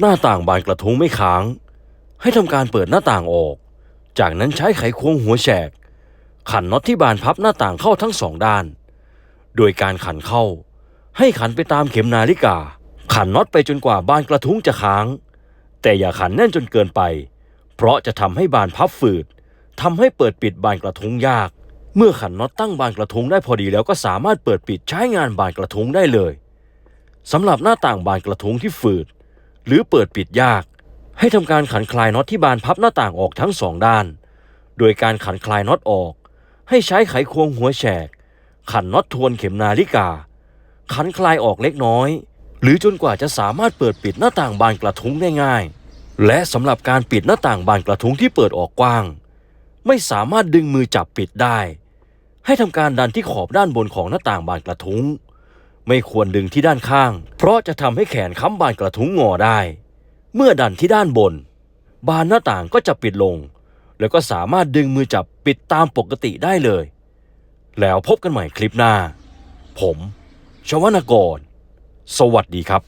หน้าต่างบานกระทุ้งไม่ค้าง ให้ทำการเปิดหน้าต่างออก จากนั้นใช้ไขควงหัวแฉก ขันน็อตที่บานพับหน้าต่างเข้าทั้งสองด้าน โดยการขันเข้า ให้ขันไปตามเข็มนาฬิกา ขันน็อตไปจนกว่าบานกระทุ้งจะค้าง แต่อย่าขันแน่นจนเกินไป เพราะจะทำให้บานพับฝืดทำให้เปิดปิดบานกระทุ้งยาก เมื่อขันน็อตตั้งบานกระทุ้งได้พอดีแล้วก็สามารถเปิดปิดใช้งานบานกระทุ้งได้เลยสำหรับหน้าต่างบานกระทุ้งที่ฝืด หรือเปิดปิดยาก ให้ทำการขันคลายน็อตที่บานพับหน้าต่างออกทั้งสองด้าน โดยการขันคลายน็อตออก ให้ใช้ไขควงหัวแฉก ขันน็อตทวนเข็มนาฬิกา ขันคลายออกเล็กน้อย หรือจนกว่าจะสามารถเปิดปิดหน้าต่างบานกระทุ้งได้ง่าย และสำหรับการปิดหน้าต่างบานกระทุ้งที่เปิดออกกว้าง ไม่สามารถดึงมือจับปิดได้ ให้ทำการดันที่ขอบด้านบนของหน้าต่างบานกระทุ้ง ไม่ควรดึงที่ด้านข้าง เพราะจะทำให้แขนค้ำบานกระทุ้งงอได้ เมื่อดันที่ด้านบน บานหน้าต่างก็จะปิดลง แล้วก็สามารถดึงมือจับปิดตามปกติได้เลย แล้วพบกันใหม่คลิปหน้า ผม ชวนกร สวัสดีครับ